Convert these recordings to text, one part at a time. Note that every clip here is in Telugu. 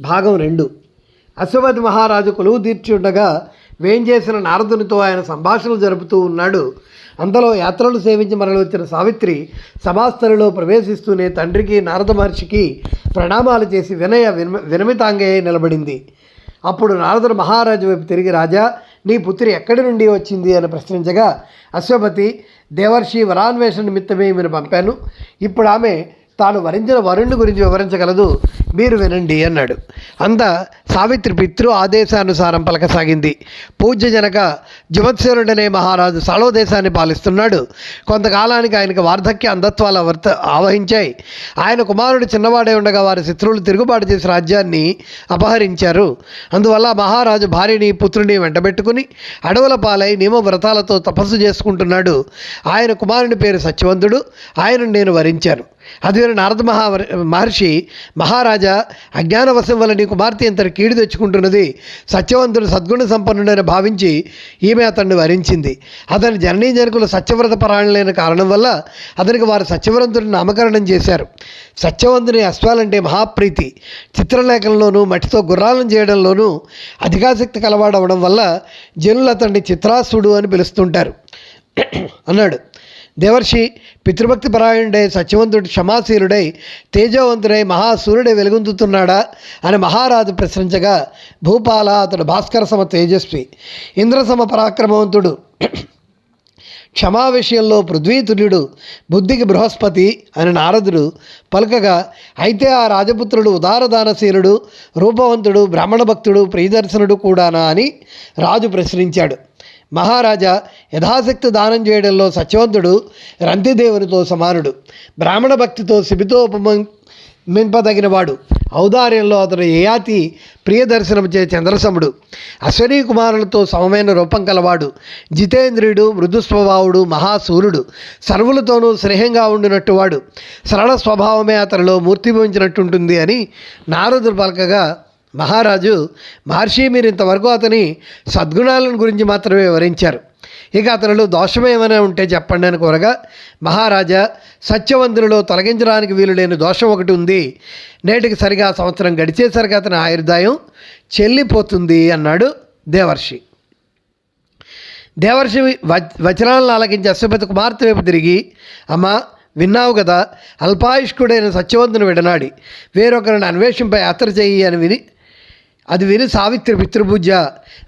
భాగం రెండు. అశ్వపతి మహారాజు కొలువు తీర్చి ఉండగా వేంచేసిన నారదునితో ఆయన సంభాషణలు జరుపుతూ ఉన్నాడు. అందులో యాత్రలు సేవించి మరలి వచ్చిన సావిత్రి సభాస్థలిలో ప్రవేశిస్తూనే తండ్రికి నారద మహర్షికి ప్రణామాలు చేసి వినయ వినమ వినమితాంగయ్య నిలబడింది. అప్పుడు నారదుడు మహారాజు వైపు తిరిగి రాజా నీ పుత్రి ఎక్కడి నుండి వచ్చింది? అని ప్రశ్నించగా అశ్వపతి దేవర్షి వరాన్వేషణ నిమిత్తమే ఈమెను పంపాను. ఇప్పుడు ఆమె తాను వరించిన వరుణ్ణి గురించి వివరించగలదు. మీరు వినండి అన్నాడు. అంత సావిత్రి పితృ ఆదేశానుసారం పలకసాగింది. పూజ్య జనక జువత్సేరుడనే మహారాజు సళో దేశాన్ని పాలిస్తున్నాడు. కొంతకాలానికి ఆయనకు వార్ధక్య అంధత్వాలు వర్త ఆవహించాయి. ఆయన కుమారుడు చిన్నవాడే ఉండగా వారి శత్రువులు తిరుగుబాటు చేసి రాజ్యాన్ని అపహరించారు. అందువల్ల మహారాజు భార్యని పుత్రుని వెంటబెట్టుకుని అడవుల పాలై నియమ వ్రతాలతో తపస్సు చేసుకుంటున్నాడు. ఆయన కుమారుని పేరు సత్యవంతుడు. ఆయన నేను వరించాను. అది నారద మహా మహర్షి మహారాజా అజ్ఞానవశం వల్ల నీ కుమార్తె ఇంతటి కీడు తెచ్చుకుంటున్నది సత్యవంతుడు సద్గుణ సంపన్నుడని భావించి ఈమె అతన్ని వరించింది. అతని జననీ జనకులు సత్యవ్రత పరాయణులైన కారణం వల్ల అతనికి వారు సత్యవ్రంతుడిని నామకరణం చేశారు. సత్యవంతుని అశ్వాలంటే మహాప్రీతి. చిత్రలేఖనంలోనూ మట్టితో గుర్రాలను చేయడంలోనూ అధికాసక్తి కలవాడవడం వల్ల జనులు అతన్ని చిత్రాసుడు అని పిలుస్తుంటారు. అన్నాడు. దేవర్షి పితృభక్తి పరాయణుడై సత్యవంతుడు క్షమాశీలుడై తేజవంతుడై మహాసూర్యుడై వెలుగొందుతున్నాడా అని మహారాజు ప్రశ్నించగా భూపాల అతడు భాస్కర సమ తేజస్వి ఇంద్రసమ పరాక్రమవంతుడు. క్షమా విషయంలో పృథ్వీతుల్యుడు బుద్ధికి బృహస్పతి అని నారదుడు పలుకగా అయితే ఆ రాజపుత్రుడు ఉదారదానశీలుడు రూపవంతుడు బ్రాహ్మణ భక్తుడు ప్రియదర్శనుడు కూడానా అని రాజు ప్రశ్నించాడు. మహారాజా యథాశక్తి దానం చేయడంలో సత్యవంతుడు రంతిదేవునితో సమానుడు. బ్రాహ్మణ భక్తితో శిబితోపమ మింపదగినవాడు ఔదార్యంలో అతను ఏయాతి ప్రియదర్శనం చే చంద్రసముడు అశ్వనీ కుమారులతో సమమైన రూపం కలవాడు. జితేంద్రియుడు మృదుస్వభావుడు మహాసూర్యుడు. సర్వులతోనూ స్నేహంగా ఉండినట్టువాడు. సరళ స్వభావమే అతనిలో మూర్తిభవించినట్టుంటుంది అని నారదుడు పలకగా మహారాజు మహర్షి మీరు ఇంతవరకు అతని సద్గుణాలను గురించి మాత్రమే వివరించారు. ఇక అతనిలో దోషమేమైనా ఉంటే చెప్పండి అని కోరగా మహారాజా సత్యవంతునిలో తొలగించడానికి వీలు లేని దోషం ఒకటి ఉంది. నేటికి సరిగా సంవత్సరం గడిచేసరికి అతని ఆయుర్దాయం చెల్లిపోతుంది అన్నాడు దేవర్షి. దేవర్షి వచనాలను ఆలకించి అశ్వపతి కుమార్తె వైపు తిరిగి అమ్మా విన్నావు కదా అల్పాయుష్కుడైన సత్యవంతుని విడనాడి. వేరొకరిని అన్వేషింపై యాత్ర చేయి అని విని అది విని సావిత్రి పితృపూజ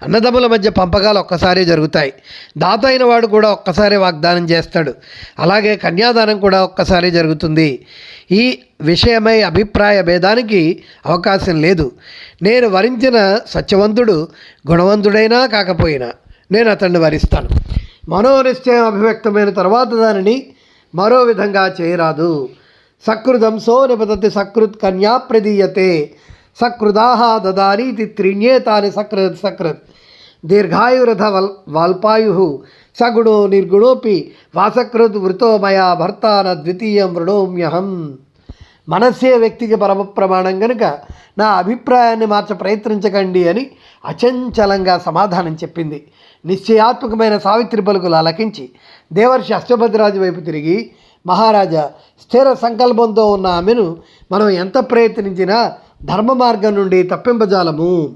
అన్నదమ్ముల మధ్య పంపకాలు ఒక్కసారే జరుగుతాయి. దాత అయిన వాడు కూడా ఒక్కసారే వాగ్దానం చేస్తాడు. అలాగే కన్యాదానం కూడా ఒక్కసారే జరుగుతుంది. ఈ విషయమై అభిప్రాయ భేదానికి అవకాశం లేదు. నేను వరించిన సత్యవంతుడు గుణవంతుడైనా కాకపోయినా నేను అతన్ని వరిస్తాను. మనోనిశ్చయం అభివ్యక్తమైన తర్వాత దానిని మరో విధంగా చేయరాదు. సకృదంసో నిపతతి సకృత్ కన్యా ప్రదీయతే. సకృదాహ దదారీతి త్రిణ్యేతాని సకృత్ సకృత్. దీర్ఘాయురథ వల్ వాల్పాయు సగుణో నిర్గుణోపి వాసకృత్ వృతో మయా భర్తాన ద్వితీయం వృణోమ్యహం. మనస్సే వ్యక్తికి పరమ ప్రమాణం కనుక నా అభిప్రాయాన్ని మార్చ ప్రయత్నించకండి అని అచంచలంగా సమాధానం చెప్పింది. నిశ్చయాత్మకమైన సావిత్రి పలుకులు అలకించి దేవర్షి అశ్వభద్రాజు వైపు తిరిగి మహారాజా స్థిర సంకల్పంతో ఉన్న ఆమెను మనం ఎంత ప్రయత్నించినా ధర్మ మార్గం నుండి తప్పింపజాలము.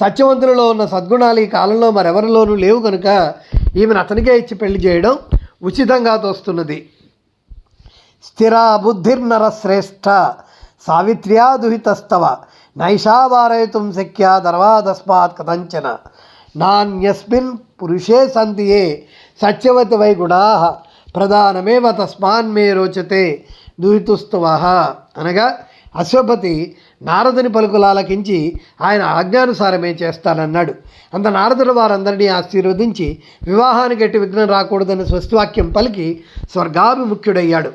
సత్యవంతులలో ఉన్న సద్గుణాలు ఈ కాలంలో మరెవరిలోనూ లేవు కనుక ఈమెను అతనికే ఇచ్చి పెళ్ళి చేయడం ఉచితంగా తోస్తున్నది. స్థిర బుద్ధిర్నర శ్రేష్ఠ సావిత్ర్యా దుహితస్తవ నైషా వారయితుం శక్యా దర్వాదస్మాత్ కథంచన. నాణ్యస్మిన్ పురుషే సంతియే సత్యవతి వై గుణా ప్రధానమేవ తస్మాన్ మే రోచతే దుహితుస్తవ అనగా అశ్వపతి నారదుని పలుకులాలకించి ఆయన ఆజ్ఞానుసారమే చేస్తానన్నాడు. అంత నారదుడు వారందరినీ ఆశీర్వదించి వివాహానికి ఎట్టి విఘ్నం రాకూడదని స్వస్తివాక్యం పలికి స్వర్గాభిముఖ్యుడయ్యాడు.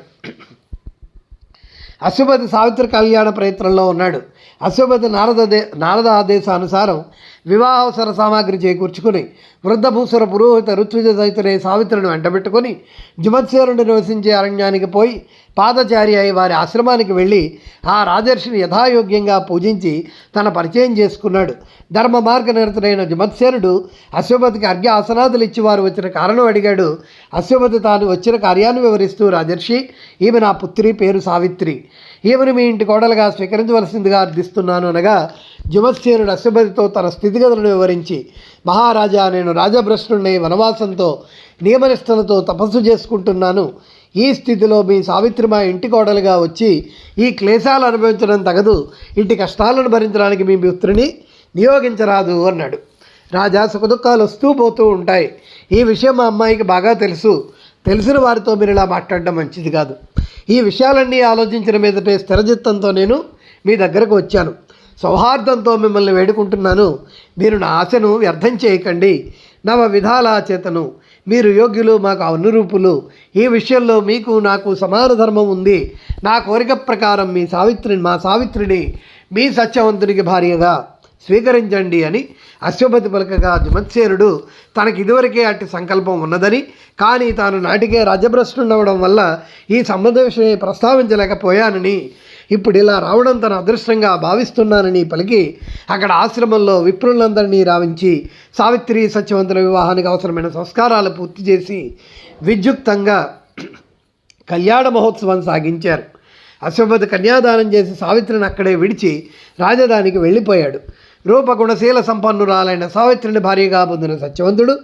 అశ్వపతి సావిత్రి కళ్యాణ ప్రయత్నంలో ఉన్నాడు. అశ్వపతి నారద దే నారద ఆదేశానుసారం వివాహావసర సామాగ్రి చేకూర్చుకుని వృద్ధభూసుర పురోహిత ఋత్విజ సహితులే సావిత్రిని వెంటబెట్టుకుని జుమత్సేనుడు నివసించే అరణ్యానికి పోయి పాదచారి అయి వారి ఆశ్రమానికి వెళ్ళి ఆ రాజర్షిని యథాయోగ్యంగా పూజించి తన పరిచయం చేసుకున్నాడు. ధర్మ మార్గ నిరతుడైన జుమత్సేనుడు అశ్వపతికి అర్ఘ్య ఆసనాదులు ఇచ్చి వారు వచ్చిన కారణం అడిగాడు. అశ్వపతి తాను వచ్చిన కార్యాన్ని వివరిస్తూ రాజర్షి ఈమె నా పుత్రి పేరు సావిత్రి. ఈమెను మీ ఇంటి కోడలుగా స్వీకరించవలసిందిగా అర్థిస్తున్నాను అనగా జుమత్సేనుడు అశ్వపతితో తన స్థితిగతులను వివరించి మహారాజా నేను రాజభ్రష్టుని వనవాసంతో నియమనిష్టలతో తపస్సు చేసుకుంటున్నాను. ఈ స్థితిలో మీ సావిత్రి మా ఇంటి కోడలుగా వచ్చి ఈ క్లేశాలు అనుభవించడం తగదు. ఇంటి కష్టాలను భరించడానికి మీ పుత్రుని నియోగించరాదు అన్నాడు. రాజా సుఖదుఖాలు వస్తూ పోతూ ఉంటాయి. ఈ విషయం మా అమ్మాయికి బాగా తెలుసు. తెలిసిన వారితో మీరు ఇలా మాట్లాడడం మంచిది కాదు. ఈ విషయాలన్నీ ఆలోచించిన మీదటే స్థిరచిత్తంతో నేను మీ దగ్గరకు వచ్చాను. సౌహార్దంతో మిమ్మల్ని వేడుకుంటున్నాను. మీరు నా ఆశను వ్యర్థం చేయకండి. నవ విధాల చేతను. మీరు యోగ్యులు మాకు అనురూపులు. ఈ విషయంలో మీకు నాకు సమాన ధర్మం ఉంది. నా కోరిక ప్రకారం మీ సావిత్రిని మా సావిత్రిని మీ సత్యవంతునికి భార్యగా స్వీకరించండి అని అశ్వపతి పలకగా జమత్సేనుడు తనకి ఇదివరకే అట్టి సంకల్పం ఉన్నదని కానీ తాను నాటికే రాజభ్రష్టుండవడం వల్ల ఈ సంబంధ విషయం ప్రస్తావించలేకపోయానని ఇప్పుడు ఇలా రావడం తన అదృష్టంగా భావిస్తున్నానని పలికి అక్కడ ఆశ్రమంలో విప్రులందరినీ రావించి సావిత్రి సత్యవంతుల వివాహానికి అవసరమైన సంస్కారాలు పూర్తి చేసి విద్యుక్తంగా కళ్యాణ మహోత్సవం సాగించారు. అశ్వపతి కన్యాదానం చేసి సావిత్రిని అక్కడే విడిచి రాజధానికి వెళ్ళిపోయాడు. రూపగుణశీల సంపన్నురాలైన సావిత్రిని భార్యగా పొందిన సత్యవంతుడు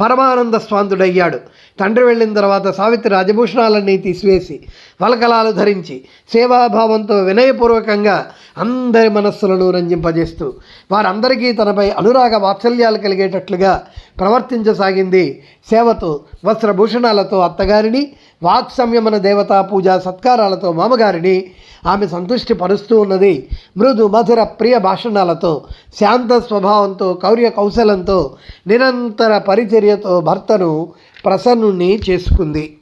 పరమానంద స్వాంతుడయ్యాడు. తండ్రి వెళ్ళిన తర్వాత సావిత్రి రాజభూషణాలన్నీ తీసివేసి వలకలాలు ధరించి సేవాభావంతో వినయపూర్వకంగా అందరి మనస్సులను రంజింపజేస్తూ వారందరికీ తనపై అనురాగ వాత్సల్యాలు కలిగేటట్లుగా ప్రవర్తించసాగింది సేవతో వస్త్రభూషణాలతో అత్తగారిని వాత్సమ్యమన దేవతా పూజా సత్కారాలతో మామగారిని ఆమె సంతృష్టి పరుస్తూ ఉన్నది. మృదు మధుర ప్రియ భాషణాలతో శాంత స్వభావంతో కౌర్య కౌశలంతో నిరంతర పరిచర్యతో భర్తను ప్రసన్నుణ్ణి చేసుకుంది.